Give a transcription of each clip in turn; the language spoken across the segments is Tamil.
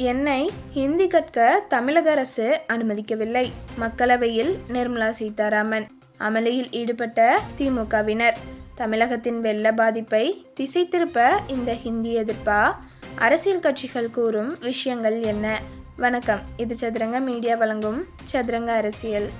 என்னை ஹிந்தி கற்க தமிழக அரசு அனுமதிக்கவில்லை. மக்களவையில் நிர்மலா சீதாராமன். அமளியில் ஈடுபட்ட திமுகவினர். தமிழகத்தின் வெள்ள பாதிப்பை திசை திருப்ப இந்த ஹிந்தி எதிர்ப்பா? அரசியல் கட்சிகள் கூறும் விஷயங்கள் என்ன? வணக்கம். இது சதுரங்க மீடியா வழங்கும் சதுரங்க அரசியல்.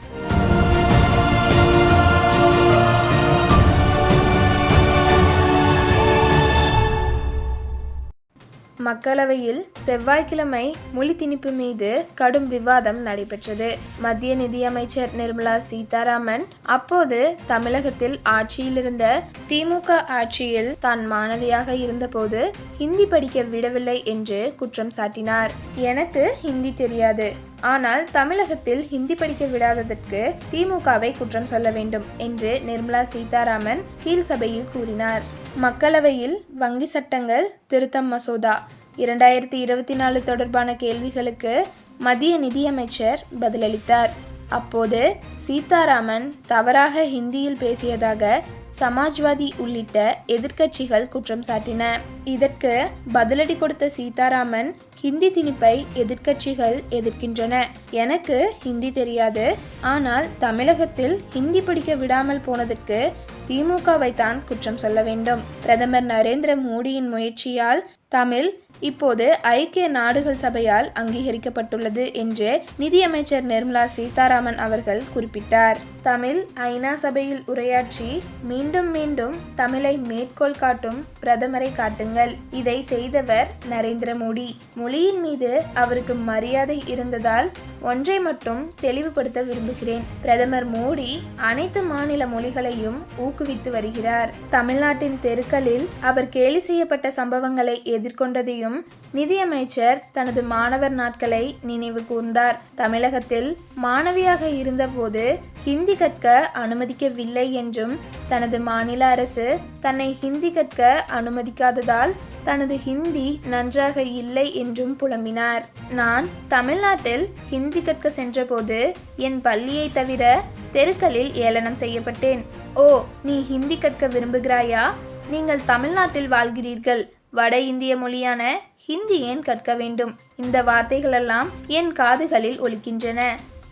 மக்களவையில் செவ்வாய்க்கிழமை மொழி திணிப்பு மீது கடும் விவாதம் நடைபெற்றது. மத்திய நிதியமைச்சர் நிர்மலா சீதாராமன் அப்போது தமிழகத்தில் ஆட்சியில் இருந்த திமுக ஆட்சியில் தான் மாணவியாக இருந்தபோது ஹிந்தி படிக்க விடவில்லை என்று குற்றம் சாட்டினார். எனக்கு ஹிந்தி தெரியாது. ஆனால் தமிழகத்தில் ஹிந்தி படிக்க விடாததற்கு திமுகவை குற்றம் சொல்ல வேண்டும் என்று நிர்மலா சீதாராமன் கீழ் சபையில் கூறினார். மக்களவையில் வங்கி சட்டங்கள் திருத்தம் மசோதா இரண்டாயிரத்தி இருபத்தி நாலு தொடர்பான கேள்விகளுக்கு மத்திய நிதியமைச்சர் பதிலளித்தார். அப்போது சீதாராமன் தவறாக ஹிந்தியில் பேசியதாக சமாஜ்வாதி உள்ளிட்ட எதிர்க்கட்சிகள் குற்றம் சாட்டின. இதற்கு பதிலடி கொடுத்த சீதாராமன் ஹிந்தி திணிப்பை எதிர்க்கட்சிகள் எதிர்க்கின்றன. எனக்கு ஹிந்தி தெரியாது. ஆனால் தமிழகத்தில் ஹிந்தி படிக்க விடாமல் போனதற்கு திமுகவை தான் குற்றம் சொல்ல வேண்டும். பிரதமர் நரேந்திர மோடியின் முயற்சியால் தமிழ் இப்போது ஐக்கிய நாடுகள் சபையால் அங்கீகரிக்கப்பட்டுள்ளது என்று நிதியமைச்சர் நிர்மலா சீதாராமன் அவர்கள் குறிப்பிட்டார். தமிழ் ஐநா சபையில் உரையாற்றி மீண்டும் மீண்டும் தமிழை மேற்கோள் காட்டும் பிரதமரை காட்டுங்கள். இதை செய்தவர் நரேந்திர மோடி. மொழியின் மீது அவருக்கு மரியாதை இருந்ததால் ஒன்றை மட்டும் தெளிவுபடுத்த விரும்புகிறேன். பிரதமர் மோடி அனைத்து மாநில மொழிகளையும் ஊக்குவித்து வருகிறார். தமிழ்நாட்டின் தெருக்களில் அவர் கேலி செய்யப்பட்ட சம்பவங்களை எதிர்கொண்டதையும் நிதியமைச்சர் தனது மாணவர் நாட்களை நினைவு கூர்ந்தார். தமிழகத்தில் மாணவியாக இருந்தபோது ஹிந்தி கற்க அனுமதிக்கவில்லை என்றும் தனது மாநில அரசு தன்னை ஹிந்தி கற்க அனுமதிக்காததால் தனது ஹிந்தி நன்றாக இல்லை என்றும் புலம்பினார். நான் தமிழ்நாட்டில் ஹிந்தி கற்க சென்றபோது என் பள்ளியை தவிர தெருக்களில் ஏளனம் செய்யப்பட்டேன். ஓ நீ ஹிந்தி கற்க விரும்புகிறாயா? நீங்கள் தமிழ்நாட்டில் வாழ்கிறீர்கள். வட இந்திய மொழியான ஹிந்தி ஏன் கற்க வேண்டும்? இந்த வார்த்தைகளெல்லாம் என் காதுகளில் ஒலிக்கின்றன.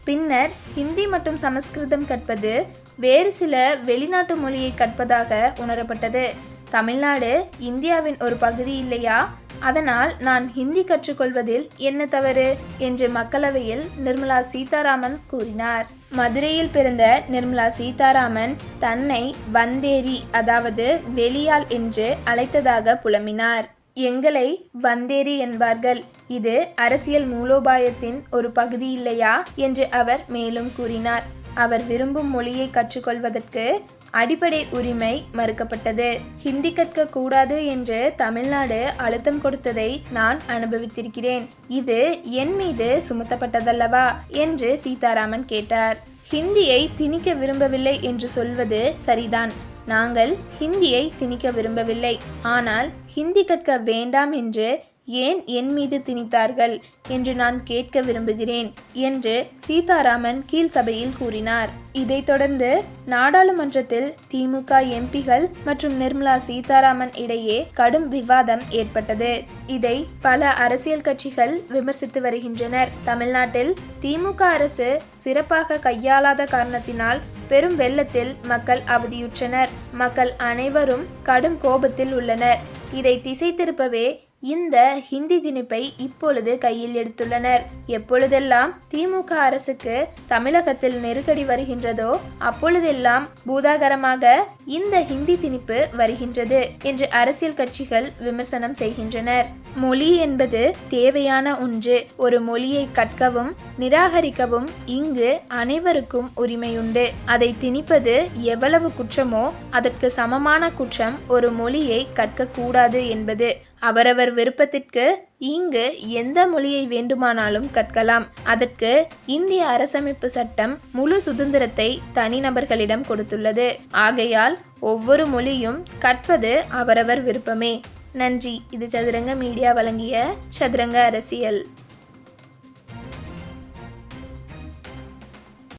பின்னர் ஹிந்தி மற்றும் சமஸ்கிருதம் கற்பது வேறு சில வெளிநாட்டு மொழியை கற்பதாக உணரப்பட்டது. தமிழ்நாடு இந்தியாவின் ஒரு பகுதி இல்லையா? அதனால் நான் ஹிந்தி கற்றுக்கொள்வதில் என்ன தவறு? என்று மக்களவையில் நிர்மலா சீதாராமன் கூறினார். மதுரையில் பிறந்த நிர்மலா சீதாராமன் தன்னை வந்தேரி அதாவது வெளியால் என்று அழைத்ததாக புலம்பினார். எங்களை வந்தேரி என்பார்கள். இது அரசியல் மூலோபாயத்தின் ஒரு பகுதி இல்லையா? என்று அவர் மேலும் கூறினார். அவர் விரும்பும் மொழியை கற்றுக்கொள்வதற்கு அடிப்படை உரிமை மறுக்கப்பட்டது. ஹிந்தி கற்க கூடாது என்று தமிழ்நாடு அழுத்தம் கொடுத்ததை நான் அனுபவித்திருக்கிறேன். இது என் மீது சுமத்தப்பட்டதல்லவா? என்று சீதாராமன் கேட்டார். ஹிந்தியை திணிக்க விரும்பவில்லை என்று சொல்வது சரிதான். நாங்கள் ஹிந்தியை திணிக்க விரும்பவில்லை. ஆனால் ஹிந்தி கற்க வேண்டாம் என்று ஏன் என் மீது திணித்தார்கள் என்று நான் கேட்க விரும்புகிறேன் என்று சீதாராமன் கீழ் சபையில் கூறினார். இதைத் தொடர்ந்து நாடாளுமன்றத்தில் திமுக எம்பிகள் மற்றும் நிர்மலா சீதாராமன் இடையே கடும் விவாதம் ஏற்பட்டது. இதை பல அரசியல் கட்சிகள் விமர்சித்து வருகின்றனர். தமிழ்நாட்டில் திமுக அரசு சிறப்பாக கையாளாத காரணத்தினால் பெரும் வெள்ளத்தில் மக்கள் அவதியுற்றனர். மக்கள் அனைவரும் கடும் கோபத்தில் உள்ளனர். இதை திசை திருப்பவே இந்த ஹிந்தி திணிப்பை இப்பொழுது கையில் எடுத்துள்ளனர். எப்பொழுதெல்லாம் திமுக அரசுக்கு தமிழகத்தில் நெருக்கடி வருகின்றதோ அப்பொழுதெல்லாம் பூதாகரமாக இந்த ஹிந்தி திணிப்பு வருகின்றது என்று அரசியல் கட்சிகள் விமர்சனம் செய்கின்றனர். மொழி என்பது தேவையான ஒன்று. ஒரு மொழியை கற்கவும் நிராகரிக்கவும் இங்கு அனைவருக்கும் உரிமையுண்டு. அதை திணிப்பது எவ்வளவு குற்றமோ அதற்கு சமமான குற்றம் ஒரு மொழியை கற்கக்கூடாது என்பது. அவரவர் விருப்பத்திற்கு இங்கு எந்த மொழியை வேண்டுமானாலும் கற்கலாம். அதற்கு இந்திய அரசமைப்பு சட்டம் முழு சுதந்திரத்தை தனிநபர்களிடம் கொடுத்துள்ளது. ஆகையால் ஒவ்வொரு மொழியும் கற்பது அவரவர் விருப்பமே. நன்றி. இது சதுரங்க மீடியா வழங்கிய சதுரங்க அரசியல்.